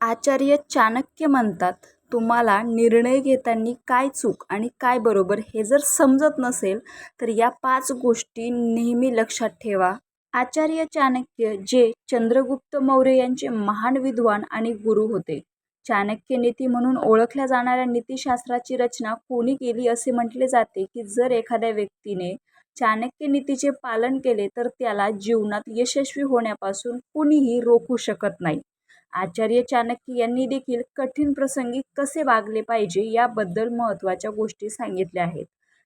आचार्य चाणक्य म्हणतात तुम्हाला निर्णय घेताना काय चूक आणि काय बरोबर हे जर समजत नसेल तर या पाच गोष्टी नेहमी लक्षात ठेवा. आचार्य चाणक्य जे चंद्रगुप्त मौर्य यांचे महान विद्वान आणि गुरु होते. चाणक्य नीती म्हणून ओळखल्या जाणाऱ्या नीतिशास्त्राची रचना कोणी केली असे म्हटले जाते की जर एखाद्या व्यक्तीने चाणक्य नीतीचे पालन केले तर त्याला जीवनात यशस्वी होण्यापासून कुणीही रोखू शकत नाही. आचार्य चाणक्य यांनी देखील कठीण प्रसंगी कसे वागले पाहिजे याबद्दल महत्त्वाच्या गोष्टी सांगितल्या आहेत.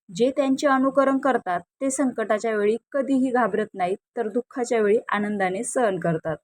जे त्यांचे अनुकरण करतात ते संकटाच्या वेळी कधीही घाबरत नाहीत तर दुःखाच्या वेळी आनंदाने सहन करतात.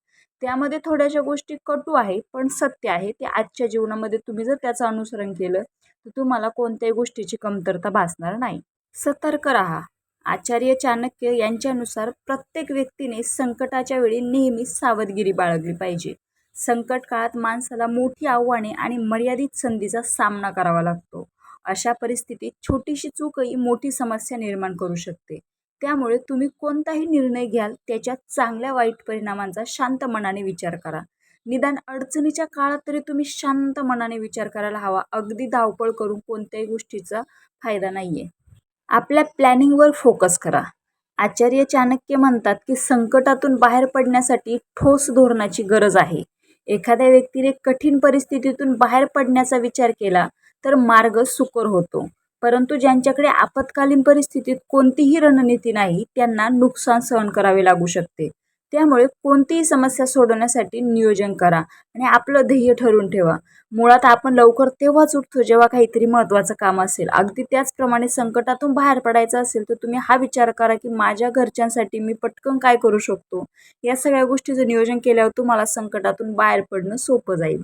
त्यामध्ये थोड्याशा गोष्टी कटू आहे पण सत्य आहे. ते आजच्या जीवनामध्ये तुम्ही जर त्याचं अनुसरण केलं तर तुम्हाला कोणत्याही गोष्टीची कमतरता भासणार नाही. सतर्क राहा. आचार्य चाणक्य यांच्यानुसार प्रत्येक व्यक्तीने संकटाच्या वेळी नेहमीच सावधगिरी बाळगली पाहिजे. संकट काळात माणसाला मोठी आव्हाने आणि मर्यादित संधीचा सामना करावा लागतो. अशा परिस्थितीत छोटीशी चूकही मोठी समस्या निर्माण करू शकते. त्यामुळे तुम्ही कोणताही निर्णय घ्याल त्याच्या चांगल्या वाईट परिणामांचा शांत मनाने विचार करा. निदान अडचणीच्या काळात तरी तुम्ही शांत मनाने विचार करायला हवा. अगदी धावपळ करून कोणत्याही गोष्टीचा फायदा नाही आहे आपल्या प्लॅनिंगवर फोकस करा. आचार्य चाणक्य म्हणतात की संकटातून बाहेर पडण्यासाठी ठोस धोरणाची गरज आहे. एखाद्या व्यक्तीने कठीण परिस्थितीतून बाहेर पडण्याचा विचार केला तर मार्ग सुकर होतो. परंतु ज्यांच्याकडे आपत्कालीन परिस्थितीत कोणतीही रणनीती नाही त्यांना नुकसान सहन करावे लागू शकते. त्यामुळे कोणतीही समस्या सोडवण्यासाठी नियोजन करा आणि आपलं ध्येय ठरवून ठेवा. मुळात आपण लवकर तेव्हाच उठतो जेव्हा काहीतरी महत्त्वाचं काम असेल. अगदी त्याचप्रमाणे संकटातून बाहेर पडायचं असेल तर तुम्ही हा विचार करा की माझ्या घरच्यांसाठी मी पटकन काय करू शकतो? या सगळ्या गोष्टीचं नियोजन केल्यावर तुम्हाला संकटातून बाहेर पडणं सोपं जाईल.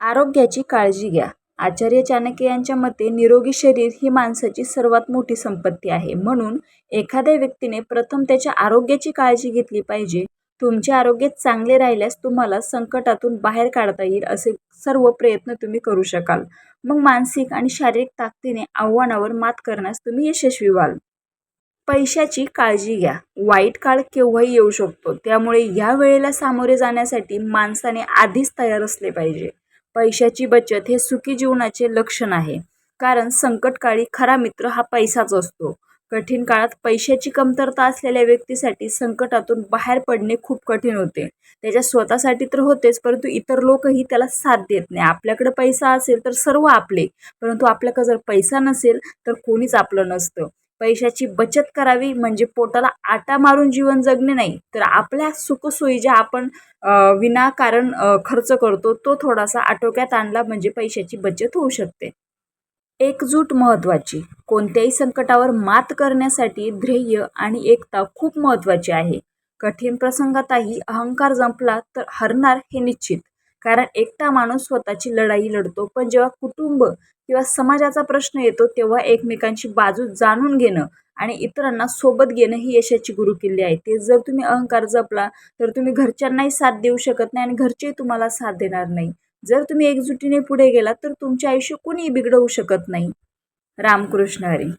आरोग्याची काळजी घ्या. आचार्य चाणक्य यांच्या मते निरोगी शरीर ही माणसाची सर्वात मोठी संपत्ती आहे. म्हणून एखाद्या व्यक्तीने प्रथम त्याच्या आरोग्याची काळजी घेतली पाहिजे. तुमचे आरोग्य चांगले राहिल्यास तुम्हाला संकटातून बाहेर काढता येईल असे सर्व प्रयत्न तुम्ही करू शकाल. मग मानसिक आणि शारीरिक ताकदीने आव्हानावर मात करण्यास तुम्ही यशस्वी व्हाल. पैशाची काळजी घ्या. वाईट काळ केव्हाही येऊ शकतो. त्यामुळे या वेळेला सामोरे जाण्यासाठी माणसाने आधीच तयार असले पाहिजे. पैशाची बचत हे सुखी जीवनाचे लक्षण आहे. कारण संकटकाळी खरा मित्र हा पैसाच असतो. कठीण काळात पैशाची कमतरता असलेल्या व्यक्तीसाठी संकटातून बाहेर पडणे खूप कठीण होते. त्याच्या स्वतःसाठी तर होतेच परंतु इतर लोकही त्याला साथ देत नाही. आपल्याकडे पैसा असेल तर सर्व आपले. परंतु आपल्याकडे जर पैसा नसेल तर कोणीच आपलं नसतं. पैशाची बचत करावी म्हणजे पोटाला आटा मारून जीवन जगणे नाही तर आपल्या सुखसोयी ज्या आपण विनाकारण खर्च करतो तो थोडासा आटोक्यात आणला म्हणजे पैशाची बचत होऊ शकते. एकजूट महत्त्वाची. कोणत्याही संकटावर मात करण्यासाठी ध्येय आणि एकता खूप महत्त्वाची आहे. कठीण प्रसंगातही अहंकार जंपला तर हरणार हे निश्चित. कारण एकटा माणूस स्वतःची लढाई लढतो. पण जेव्हा कुटुंब किंवा समाजाचा प्रश्न येतो तेव्हा एकमेकांची बाजू जाणून घेणं आणि इतरांना सोबत घेणं ही यशाची गुरुकिल्ली आहे. ते जर तुम्ही अहंकार जपला तर तुम्ही घरच्यांनाही साथ देऊ शकत नाही आणि घरचेही तुम्हाला साथ देणार नाही. जर तुम्ही एकजुटीने पुढे गेलात तर तुमचे आयुष्य कोणीही बिघडवू शकत नाही. रामकृष्ण हरी.